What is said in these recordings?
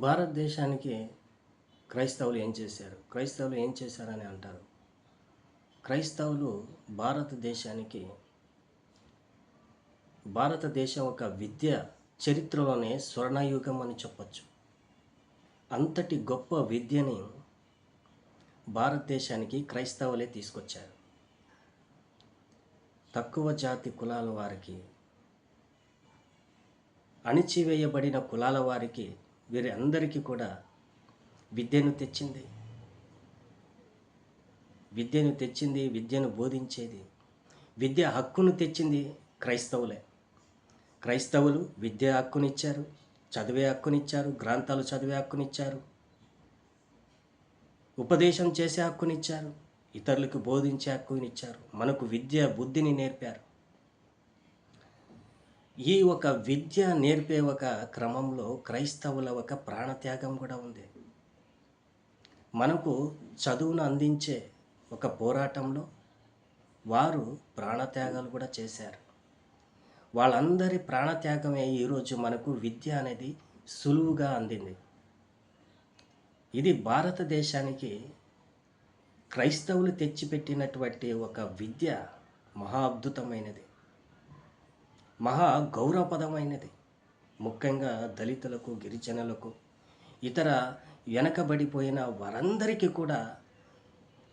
భారతదేశానికి క్రైస్తవులు ఏం చేశారు? క్రైస్తవులు ఏం చేశారని అంటారు? క్రైస్తవులు భారతదేశానికి భారతదేశం ఒక విద్య చరిత్రలోనే స్వర్ణయుగం అని చెప్పచ్చు. అంతటి గొప్ప విద్యని భారతదేశానికి క్రైస్తవులే తీసుకొచ్చారు. తక్కువ జాతి కులాల వారికి అణిచివేయబడిన కులాల వారికి వీరి అందరికీ కూడా విద్యను తెచ్చింది. విద్యను తెచ్చింది విద్యను బోధించేది. విద్య హక్కును తెచ్చింది క్రైస్తవులే. క్రైస్తవులు విద్య హక్కునిచ్చారు చదివే హక్కునిచ్చారు గ్రంథాలు చదివే హక్కునిచ్చారు ఉపదేశం చేసే హక్కునిచ్చారు ఇతరులకు బోధించే హక్కునిచ్చారు మనకు విద్య బుద్ధిని నేర్పారు. ఈ ఒక విద్య నేర్పే ఒక క్రమంలో క్రైస్తవుల ఒక ప్రాణత్యాగం కూడా ఉంది. మనకు చదువును అందించే ఒక పోరాటంలో వారు ప్రాణత్యాగాలు కూడా చేశారు. వాళ్ళందరి ప్రాణత్యాగమే ఈరోజు మనకు విద్య అనేది సులువుగా అందింది. ఇది భారతదేశానికి క్రైస్తవులు తెచ్చిపెట్టినటువంటి ఒక విద్య మహా అద్భుతమైనది. మహా గౌరవపదమైనది. ముఖ్యంగా దళితులకు గిరిజనులకు ఇతర వెనకబడిపోయిన వారందరికీ కూడా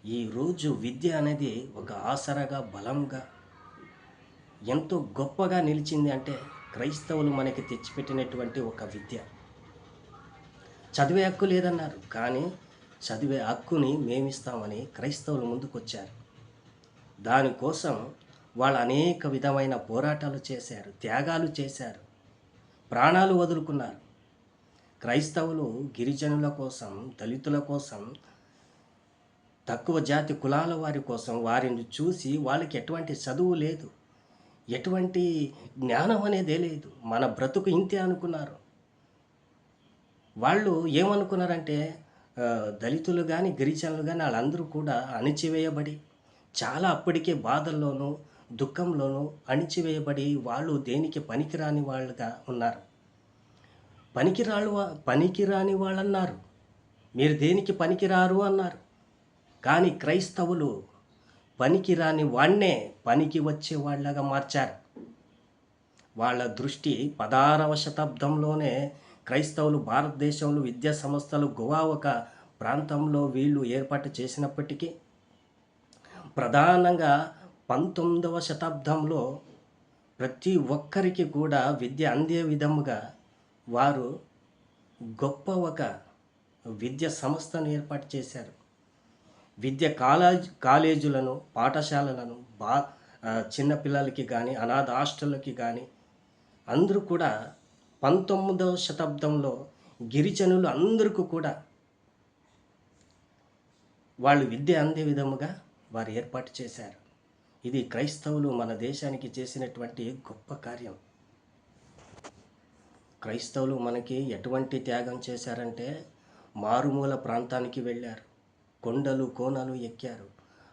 ఈరోజు విద్య అనేది ఒక ఆసరగా బలంగా ఎంతో గొప్పగా నిలిచింది అంటే క్రైస్తవులు మనకి తెచ్చిపెట్టినటువంటి ఒక విద్య. చదివే హక్కు లేదన్నారు కానీ చదివే హక్కుని మేమిస్తామని క్రైస్తవులు ముందుకొచ్చారు. దానికోసం వాళ్ళు అనేక విధమైన పోరాటాలు చేశారు త్యాగాలు చేశారు ప్రాణాలు వదులుకున్నారు. క్రైస్తవులు గిరిజనుల కోసం దళితుల కోసం తక్కువ జాతి కులాల వారి కోసం వారిని చూసి వాళ్ళకి ఎటువంటి చదువు లేదు ఎటువంటి జ్ఞానం అనేదే లేదు. మన బ్రతుకు ఇంతే అనుకున్నారు. వాళ్ళు ఏమనుకున్నారంటే దళితులు కానీ గిరిజనులు కానీ వాళ్ళందరూ కూడా అణిచివేయబడి చాలా అప్పటికే బాధల్లోనూ దుఃఖంలోనూ అణిచివేయబడి వాళ్ళు దేనికి పనికిరాని వాళ్ళుగా ఉన్నారు? పనికిరాళ్ళు పనికిరాని వాళ్ళు అన్నారు మీరు దేనికి పనికిరారు అన్నారు. కానీ క్రైస్తవులు పనికిరాని వాణ్ణే పనికి వచ్చే వాళ్ళగా మార్చారు. వాళ్ళ దృష్టి పదారవ శతాబ్దంలోనే క్రైస్తవులు భారతదేశంలో విద్యా సంస్థలు గోవా ఒక ప్రాంతంలో వీళ్ళు ఏర్పాటు చేసినప్పటికీ ప్రధానంగా పంతొమ్మిదవ శతాబ్దంలో ప్రతి ఒక్కరికి కూడా విద్య అందే విధముగా వారు గొప్ప ఒక విద్య సంస్థను ఏర్పాటు చేశారు. విద్య కాలేజ్ కాలేజీలను పాఠశాలలను బా చిన్నపిల్లలకి కానీ అనాథ హాస్టళ్ళకి కానీ అందరూ కూడా పంతొమ్మిదవ శతాబ్దంలో గిరిజనులు అందరికీ కూడా వాళ్ళు విద్య అందే విధముగా వారు ఏర్పాటు చేశారు. ఇది క్రైస్తవులు మన దేశానికి చేసినటువంటి గొప్ప కార్యం. క్రైస్తవులు మనకి ఎటువంటి త్యాగం చేశారంటే మారుమూల ప్రాంతానికి వెళ్ళారు. కొండలు కోనలు ఎక్కారు.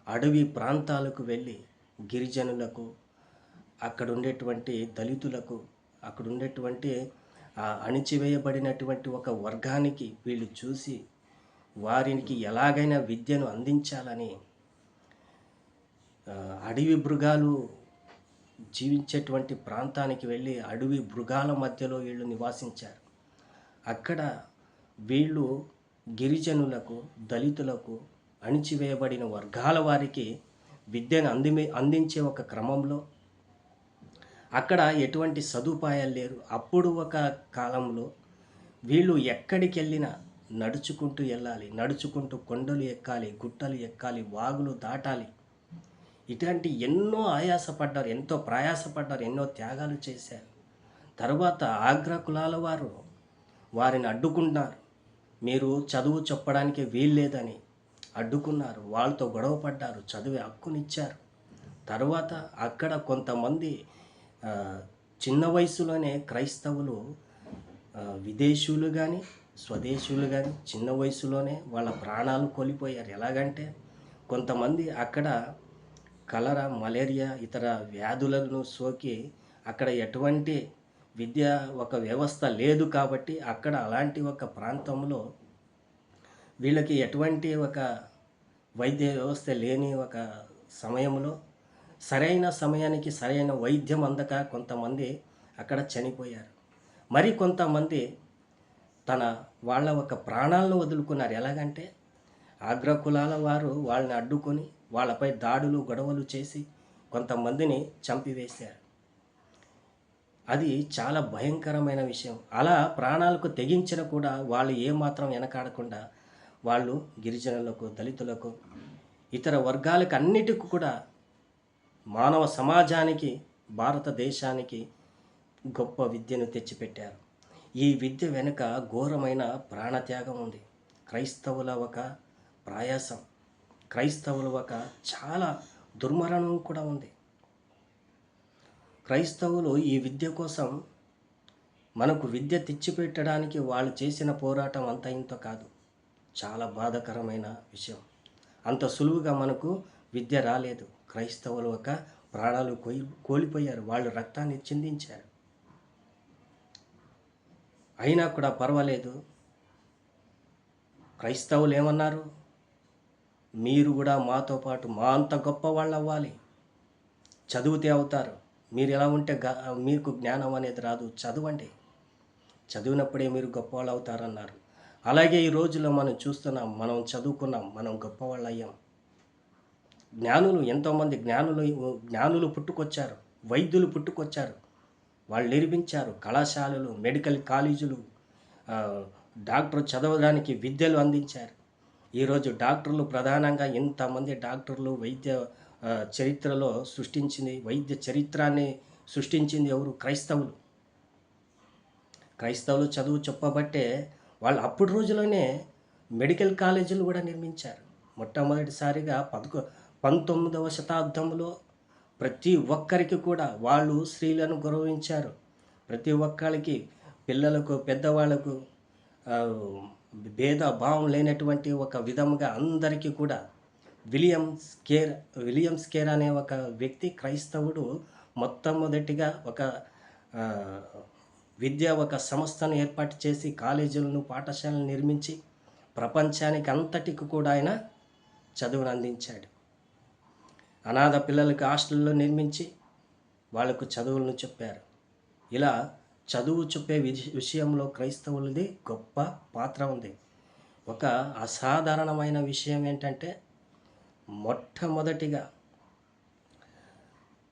అడవి ప్రాంతాలకు వెళ్ళి గిరిజనులకు అక్కడ ఉండేటువంటి దళితులకు అక్కడ ఉండేటువంటి అణిచివేయబడినటువంటి ఒక వర్గానికి వీళ్ళు చూసి వారికి ఎలాగైనా విద్యను అందించాలని అడవి మృగాలు జీవించేటువంటి ప్రాంతానికి వెళ్ళి అడవి మృగాల మధ్యలో వీళ్ళు నివాసించారు. అక్కడ వీళ్ళు గిరిజనులకు దళితులకు అణిచివేయబడిన వర్గాల వారికి విద్యను అందిమే అందించే ఒక క్రమంలో అక్కడ ఎటువంటి సదుపాయాలు లేరు. అప్పుడు ఒక కాలంలో వీళ్ళు ఎక్కడికి వెళ్ళినా నడుచుకుంటూ వెళ్ళాలి నడుచుకుంటూ కొండలు ఎక్కాలి గుట్టలు ఎక్కాలి వాగులు దాటాలి. ఇటువంటి ఎన్నో ఆయాసపడ్డారు ఎంతో ప్రయాసపడ్డారు ఎన్నో త్యాగాలు చేశారు. తర్వాత ఆగ్రా కులాల వారు వారిని అడ్డుకున్నారు. మీరు చదువు చెప్పడానికి వీల్లేదని అడ్డుకున్నారు వాళ్ళతో గొడవ పడ్డారు చదివే హక్కునిచ్చారు. తర్వాత అక్కడ కొంతమంది చిన్న వయసులోనే క్రైస్తవులు విదేశీయులు కానీ స్వదేశీయులు కానీ చిన్న వయసులోనే వాళ్ళ ప్రాణాలు కోల్పోయారు. ఎలాగంటే కొంతమంది అక్కడ కలరా మలేరియా ఇతర వ్యాధులను సోకి అక్కడ ఎటువంటి విద్య ఒక వ్యవస్థ లేదు కాబట్టి అక్కడ అలాంటి ఒక ప్రాంతంలో వీళ్ళకి ఎటువంటి ఒక వైద్య వ్యవస్థ లేని ఒక సమయంలో సరైన సమయానికి సరైన వైద్యం అందక కొంతమంది అక్కడ చనిపోయారు. మరి కొంతమంది తన వాళ్ళ ఒక ప్రాణాలను వదులుకున్నారు. ఎలాగంటే ఆగ్రకులాల వారు వాళ్ళని అడ్డుకొని వాళ్ళపై దాడులు గొడవలు చేసి కొంతమందిని చంపివేశారు. అది చాలా భయంకరమైన విషయం. అలా ప్రాణాలకు తెగించిన కూడా వాళ్ళు ఏమాత్రం వెనకాడకుండా వాళ్ళు గిరిజనులకు దళితులకు ఇతర వర్గాలకు అన్నిటికీ కూడా మానవ సమాజానికి భారతదేశానికి గొప్ప విద్యను తెచ్చిపెట్టారు. ఈ విద్య వెనుక ఘోరమైన ప్రాణత్యాగం ఉంది. క్రైస్తవుల ఒక ప్రయాసం. క్రైస్తవుల ఒక చాలా దుర్మరణం కూడా ఉంది. క్రైస్తవులు ఈ విద్య కోసం మనకు విద్య తెచ్చిపెట్టడానికి వాళ్ళు చేసిన పోరాటం అంత ఇంత కాదు. చాలా బాధాకరమైన విషయం. అంత సులువుగా మనకు విద్య రాలేదు. క్రైస్తవులు ఒక ప్రాణాలు కోయి కోల్పోయారు. వాళ్ళు రక్తాన్ని చిందించారు. అయినా కూడా పర్వాలేదు. క్రైస్తవులు ఏమన్నారు? మీరు కూడా మాతో పాటు మా అంత గొప్ప వాళ్ళు అవ్వాలి. చదివితే అవుతారు. మీరు ఎలా ఉంటే మీకు జ్ఞానం అనేది రాదు. చదవండి. చదివినప్పుడే మీరు గొప్పవాళ్ళు అవుతారన్నారు. అలాగే ఈ రోజుల్లో మనం చూస్తున్నాం మనం చదువుకున్నాం మనం గొప్పవాళ్ళు అయ్యాం. జ్ఞానులు ఎంతోమంది జ్ఞానులు జ్ఞానులు పుట్టుకొచ్చారు. వైద్యులు పుట్టుకొచ్చారు. వాళ్ళు నిర్మించారు కళాశాలలు మెడికల్ కాలేజీలు డాక్టర్ చదవడానికి విద్యలు అందించారు. ఈరోజు డాక్టర్లు ప్రధానంగా ఇంతమంది డాక్టర్లు వైద్య చరిత్రలో సృష్టించింది వైద్య చరిత్రాన్ని సృష్టించింది ఎవరు? క్రైస్తవులు. క్రైస్తవులు చదువు చెప్పబట్టే వాళ్ళు అప్పుడు రోజులోనే మెడికల్ కాలేజీలు కూడా నిర్మించారు. మొట్టమొదటిసారిగా పదకొ పంతొమ్మిదవ శతాబ్దంలో ప్రతి ఒక్కరికి కూడా వాళ్ళు స్త్రీలను గౌరవించారు. ప్రతి ఒక్కరికి పిల్లలకు పెద్దవాళ్ళకు భేదభావం భేద భావం లేనటువంటి ఒక విధముగా అందరికీ కూడా విలియం స్కేర్ విలియం స్కేర్ అనే ఒక వ్యక్తి క్రైస్తవుడు మొట్టమొదటిగా ఒక విద్య ఒక సంస్థను ఏర్పాటు చేసి కాలేజీలను పాఠశాలను నిర్మించి ప్రపంచానికి అంతటికి కూడా ఆయన చదువును అందించాడు. అనాథ పిల్లలకు హాస్టల్లో నిర్మించి వాళ్ళకు చదువులను చెప్పారు. ఇలా చదువు చెప్పే విషయంలో క్రైస్తవులది గొప్ప పాత్ర ఉంది. ఒక అసాధారణమైన విషయం ఏంటంటే మొట్టమొదటిగా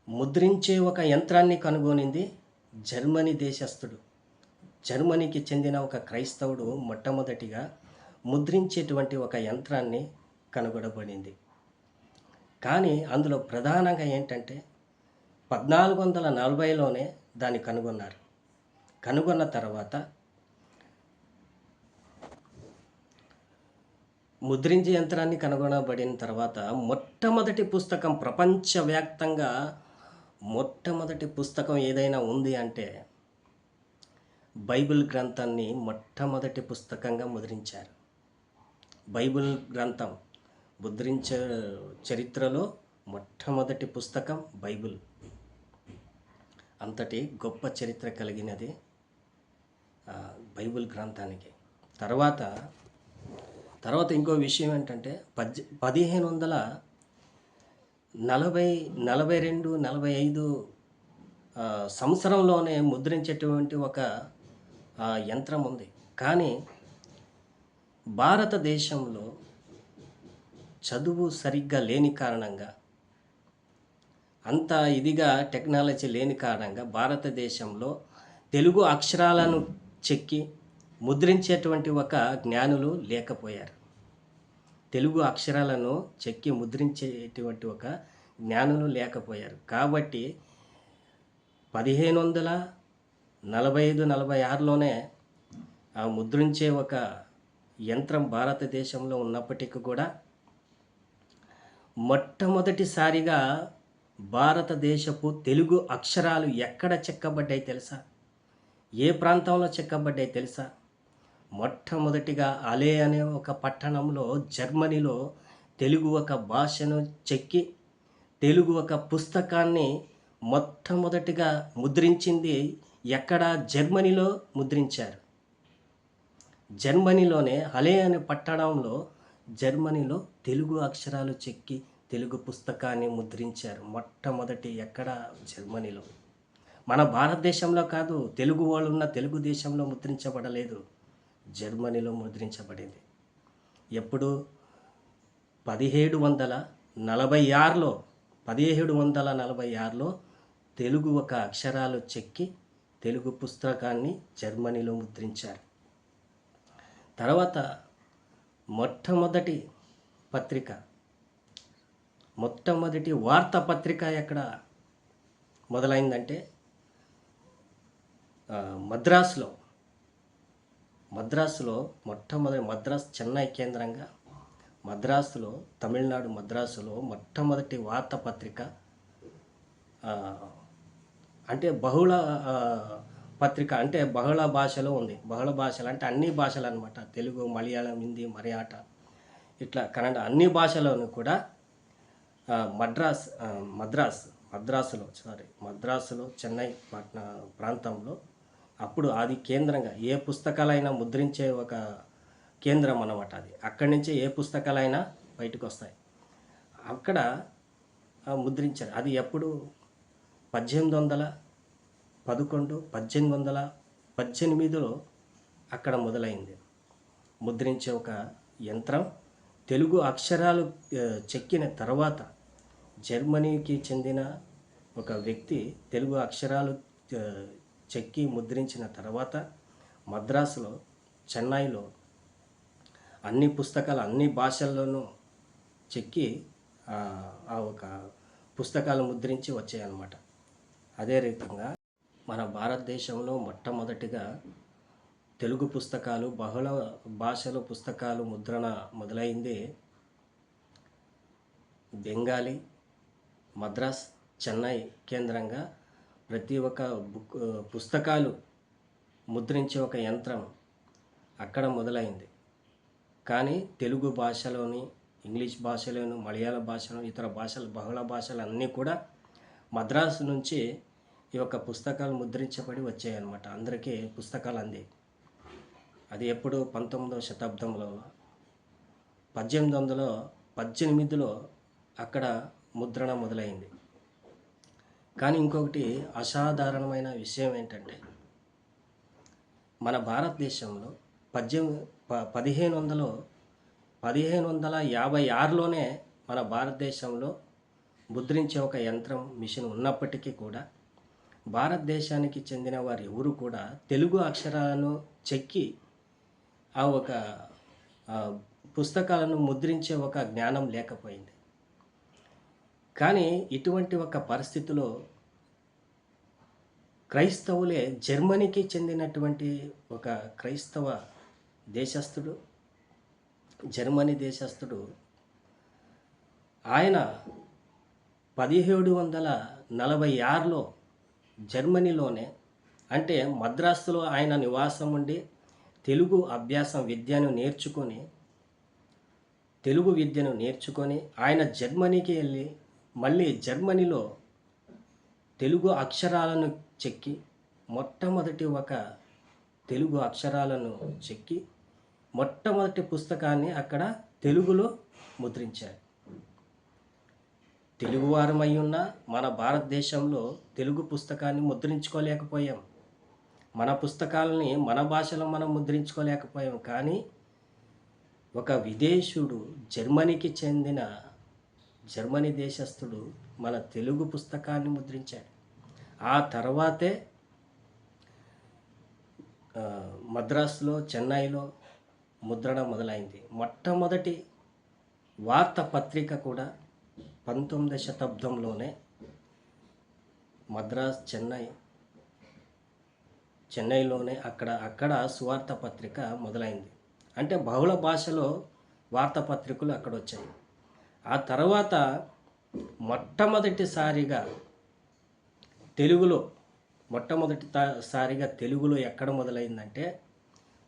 ముద్రించే ఒక యంత్రాన్ని కనుగొనింది జర్మనీ దేశస్థుడు. జర్మనీకి చెందిన ఒక క్రైస్తవుడు మొట్టమొదటిగా ముద్రించేటువంటి ఒక యంత్రాన్ని కనుగొనబడింది. కానీ అందులో ప్రధానంగా ఏంటంటే పద్నాలుగు వందల నలభైలోనే దాన్ని కనుగొన్నారు. కనుగొన్న తర్వాత ముద్రించే యంత్రాన్ని కనుగొనబడిన తర్వాత మొట్టమొదటి పుస్తకం ప్రపంచవ్యాప్తంగా మొట్టమొదటి పుస్తకం ఏదైనా ఉంది అంటే బైబిల్ గ్రంథాన్ని మొట్టమొదటి పుస్తకంగా ముద్రించారు. బైబిల్ గ్రంథం ముద్రించ చరిత్రలో మొట్టమొదటి పుస్తకం బైబిల్. అంతటి గొప్ప చరిత్ర కలిగినది బైబిల్ గ్రంథానికి. తర్వాత తర్వాత ఇంకో విషయం ఏంటంటే పద్ పదిహేను వందల నలభై నలభై రెండు నలభై ఐదు సంవత్సరంలోనే ముద్రించేటువంటి ఒక యంత్రం ఉంది. కానీ భారతదేశంలో చదువు సరిగ్గా లేని కారణంగా అంత ఇదిగా టెక్నాలజీ లేని కారణంగా భారతదేశంలో తెలుగు అక్షరాలను చెక్కి ముద్రించేటువంటి ఒక జ్ఞానులు లేకపోయారు. తెలుగు అక్షరాలను చెక్కి ముద్రించేటువంటి ఒక జ్ఞానులు లేకపోయారు. కాబట్టి పదిహేను వందల నలభై ఐదు నలభై ఆరులోనే ఆ ముద్రించే ఒక యంత్రం భారతదేశంలో ఉన్నప్పటికీ కూడా మొట్టమొదటిసారిగా భారతదేశపు తెలుగు అక్షరాలు ఎక్కడ చెక్కబడ్డాయి తెలుసా? ఏ ప్రాంతంలో చెక్కబడ్డాయి తెలుసా? మొట్టమొదటిగా అలే అనే ఒక పట్టణంలో జర్మనీలో తెలుగు ఒక భాషను చెక్కి తెలుగు ఒక పుస్తకాన్ని మొట్టమొదటిగా ముద్రించింది ఎక్కడ జర్మనీలో ముద్రించారు. జర్మనీలోనే హలే అనే పట్టణంలో జర్మనీలో తెలుగు అక్షరాలు చెక్కి తెలుగు పుస్తకాన్ని ముద్రించారు. మొట్టమొదటి ఎక్కడ? జర్మనీలో. మన భారతదేశంలో కాదు తెలుగు వాళ్ళు ఉన్న తెలుగు దేశంలో ముద్రించబడలేదు. జర్మనీలో ముద్రించబడింది. ఎప్పుడు? పదిహేడు వందల నలభై ఆరులో పదిహేడు వందల నలభై ఆరులో తెలుగు ఒక అక్షరాలు చెక్కి తెలుగు పుస్తకాన్ని జర్మనీలో ముద్రించారు. తర్వాత మొట్టమొదటి పత్రిక మొట్టమొదటి వార్తాపత్రిక ఎక్కడ మొదలైందంటే మద్రాసులో. మద్రాసులో మొట్టమొదటి మద్రాసు చెన్నై కేంద్రంగా మద్రాసులో తమిళనాడు మద్రాసులో మొట్టమొదటి వార్తాపత్రిక అంటే బహుళ పత్రిక అంటే బహుళ భాషలో ఉంది. బహుళ భాషలు అంటే అన్ని భాషలు అనమాట తెలుగు మలయాళం హిందీ మరియాట ఇట్లా కన్నడ అన్ని భాషలోనూ కూడా మద్రాస్ మద్రాస్ మద్రాసులో సారీ మద్రాసులో చెన్నై పట్న ప్రాంతంలో అప్పుడు అది కేంద్రంగా ఏ పుస్తకాలైనా ముద్రించే ఒక కేంద్రం అన్నమాట అది. అక్కడి నుంచే ఏ పుస్తకాలైనా బయటకు వస్తాయి అక్కడ ముద్రించారు. అది ఎప్పుడు? పద్దెనిమిది వందల పదకొండు పద్దెనిమిది వందల పద్దెనిమిదిలో అక్కడ మొదలైంది. ముద్రించే ఒక యంత్రం. తెలుగు అక్షరాలు చెక్కిన తర్వాత జర్మనీకి చెందిన ఒక వ్యక్తి తెలుగు అక్షరాలు చెక్కి ముద్రించిన తర్వాత మద్రాసులో చెన్నైలో అన్ని పుస్తకాలు అన్ని భాషల్లోనూ చెక్కి ఆ, ఒక పుస్తకాలు ముద్రించి వచ్చాయన్నమాట. అదే రకంగా మన భారతదేశంలో మొట్టమొదటిగా తెలుగు పుస్తకాలు బహుళ భాషల పుస్తకాలు ముద్రణ మొదలైంది బెంగాలీ మద్రాస్ చెన్నై కేంద్రంగా ప్రతి ఒక్క బుక్ పుస్తకాలు ముద్రించే ఒక యంత్రం అక్కడ మొదలైంది. కానీ తెలుగు భాషలోని ఇంగ్లీష్ భాషలోను మలయాళ భాషను ఇతర భాషలు బహుళ భాషలు అన్నీ కూడా మద్రాసు నుంచి ఈ యొక్క పుస్తకాలు ముద్రించబడి వచ్చాయన్నమాట. అందరికీ పుస్తకాలు అంది. అది ఎప్పుడు పంతొమ్మిదవ శతాబ్దంలో పద్దెనిమిది వందల పద్దెనిమిదిలో అక్కడ ముద్రణ మొదలైంది. కానీ ఇంకొకటి అసాధారణమైన విషయం ఏంటంటే మన భారతదేశంలో పద్దెనిమిది ప పదిహేను వందలో పదిహేను వందల యాభై ఆరులోనే మన భారతదేశంలో ముద్రించే ఒక యంత్రం మిషన్ ఉన్నప్పటికీ కూడా భారతదేశానికి చెందిన వారు ఎవరు కూడా తెలుగు అక్షరాలను చెక్కి ఆ ఒక పుస్తకాలను ముద్రించే ఒక జ్ఞానం లేకపోయింది. కానీ ఇటువంటి ఒక పరిస్థితిలో క్రైస్తవులే జర్మనీకి చెందినటువంటి ఒక క్రైస్తవ దేశస్థుడు జర్మనీ దేశస్థుడు. ఆయన పదిహేడు వందల నలభై ఆరులో జర్మనీలోనే అంటే మద్రాసులో ఆయన నివాసం ఉండి తెలుగు అభ్యాసం విద్యను నేర్చుకొని తెలుగు విద్యను నేర్చుకొని ఆయన జర్మనీకి వెళ్ళి మళ్ళీ జర్మనీలో తెలుగు అక్షరాలను చెక్కి మొట్టమొదటి ఒక తెలుగు అక్షరాలను చెక్కి మొట్టమొదటి పుస్తకాన్ని అక్కడ తెలుగులో ముద్రించారు. తెలుగువారమై ఉన్న మన భారతదేశంలో తెలుగు పుస్తకాన్ని ముద్రించుకోలేకపోయాం. మన పుస్తకాలని మన భాషలో మనం ముద్రించుకోలేకపోయాం. కానీ ఒక విదేశుడు జర్మనీకి చెందిన జర్మనీ దేశస్థుడు మన తెలుగు పుస్తకాన్ని ముద్రించాడు. ఆ తర్వాతే మద్రాసులో చెన్నైలో ముద్రణ మొదలైంది. మొట్టమొదటి వార్తాపత్రిక కూడా పంతొమ్మిది శతాబ్దంలోనే మద్రాస్ చెన్నై చెన్నైలోనే అక్కడ అక్కడ సువార్త పత్రిక మొదలైంది. అంటే బహుళ భాషలో వార్తాపత్రికలు అక్కడ వచ్చాయి ఆ తర్వాత మొట్టమొదటిసారిగా తెలుగులో మొట్టమొదటి సారిగా తెలుగులో ఎక్కడ మొదలైందంటే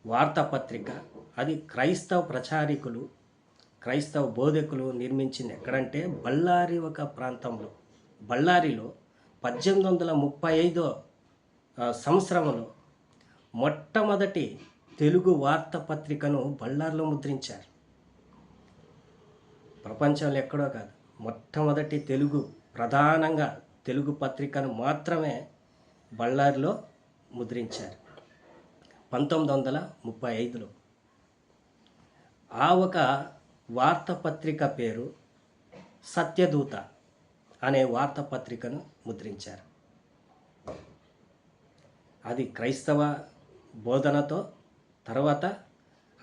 వార్తాపత్రిక. అది క్రైస్తవ ప్రచారికులు క్రైస్తవ బోధకులు నిర్మించింది ఎక్కడంటే బళ్ళారి ఒక ప్రాంతంలో. బళ్ళారిలో పద్దెనిమిది వందల ముప్పై ఐదో సంవత్సరంలో మొట్టమొదటి తెలుగు వార్తాపత్రికను బళ్ళారిలో ముద్రించారు. ప్రపంచంలో ఎక్కడో కాదు. మొట్టమొదటి తెలుగు ప్రధానంగా తెలుగు పత్రికను మాత్రమే బళ్ళారిలో ముద్రించారు. పంతొమ్మిది వందల ముప్పై ఐదులో. ఆ ఒక వార్తాపత్రిక పేరు సత్యదూత అనే వార్తాపత్రికను ముద్రించారు. అది క్రైస్తవ బోధనతో తర్వాత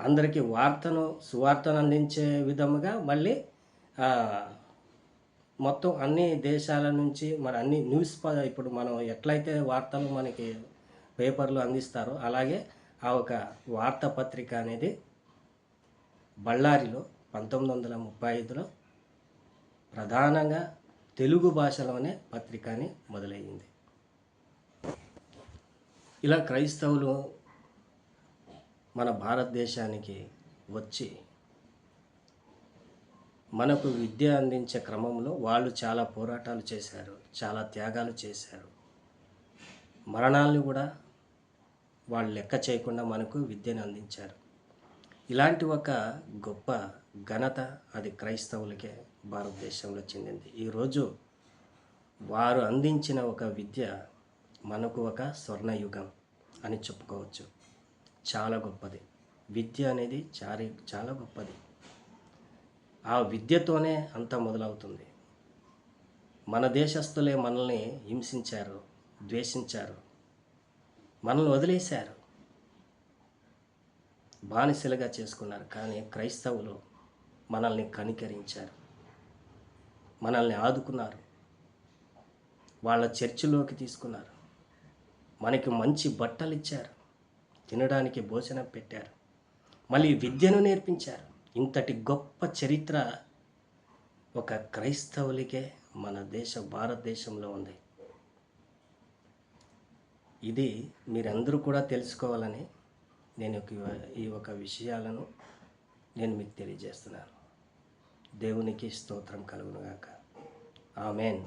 అందరికీ వార్తను సువార్తను అందించే విధముగా మళ్ళీ మొత్తం అన్ని దేశాల నుంచి మన అన్ని న్యూస్ ఇప్పుడు మనం ఎట్లయితే వార్తలు మనకి పేపర్లు అందిస్తారో అలాగే ఆ ఒక వార్తాపత్రిక అనేది బళ్ళారిలో పంతొమ్మిది వందల ముప్పై ఐదులో ప్రధానంగా తెలుగు భాషలోనే పత్రిక అని మొదలయ్యింది. ఇలా క్రైస్తవులు మన భారతదేశానికి వచ్చి మనకు విద్య అందించే క్రమంలో వాళ్ళు చాలా పోరాటాలు చేశారు చాలా త్యాగాలు చేశారు. మరణాలను కూడా వాళ్ళు లెక్క చేయకుండా మనకు విద్యను అందించారు. ఇలాంటి ఒక గొప్ప ఘనత అది క్రైస్తవులకే భారతదేశంలో చెందింది. ఈరోజు వారు అందించిన ఒక విద్య మనకు ఒక స్వర్ణయుగం అని చెప్పుకోవచ్చు. చాలా గొప్పది. విద్య అనేది చారి చాలా గొప్పది. ఆ విద్యతోనే అంతా మొదలవుతుంది. మన దేశస్తులే మనల్ని హింసించారు ద్వేషించారు మనల్ని వదిలేశారు. బానిసలుగా చేసుకున్నారు. కానీ క్రైస్తవులు మనల్ని కనికరించారు. మనల్ని ఆదుకున్నారు. వాళ్ళ చర్చిలోకి తీసుకున్నారు. మనకి మంచి బట్టలు ఇచ్చారు తినడానికి భోజనం పెట్టారు. మళ్ళీ విద్యను నేర్పించారు. ఇంతటి గొప్ప చరిత్ర ఒక క్రైస్తవులకే మన దేశ భారతదేశంలో ఉంది. ఇది మీరందరూ కూడా తెలుసుకోవాలని నేను ఒక- ఈ ఒక విషయాలను నేను మీకు తెలియజేస్తున్నాను. దేవునికి స్తోత్రం కలుగునుగాక. ఆమెన్.